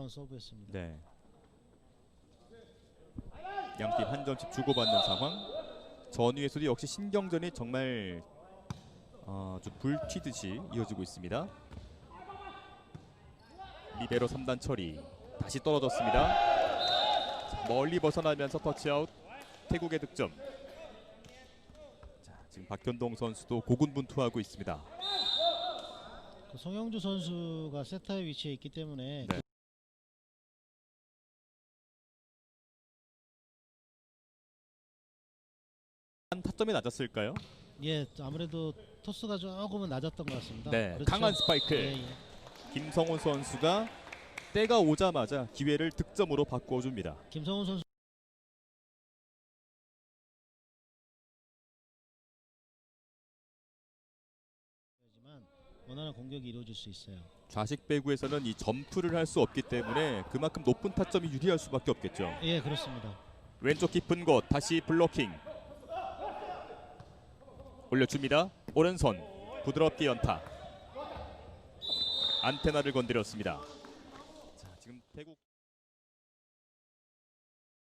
가까운 서브였습니다. 네. 양팀 한 점씩 주고받는 상황. 전위에서도 역시 신경전이 정말 어, 좀 불튀듯이 이어지고 있습니다. 리베로 3단 처리 다시 떨어졌습니다. 자, 멀리 벗어나면서 터치아웃 태국의 득점. 자, 지금 박현동 선수도 고군분투하고 있습니다. 그 송영주 선수가 세타의 위치에 있기 때문에 네. 한 타점이 낮았을까요? 예 아무래도 토스가 조금은 낮았던 것 같습니다. 네, 그렇죠. 강한 스파이크. 예, 예. 김성훈 선수가 때가 오자마자 기회를 득점으로 바꿔줍니다. 김성훈 선수 원하는 공격이 이루어질 수 있어요. 좌식 배구에서는 이 점프를 할 수 없기 때문에 그만큼 높은 타점이 유리할 수밖에 없겠죠. 예 그렇습니다. 왼쪽 깊은 곳 다시 블로킹 올려줍니다. 오른손 부드럽게 연타 안테나를 건드렸습니다.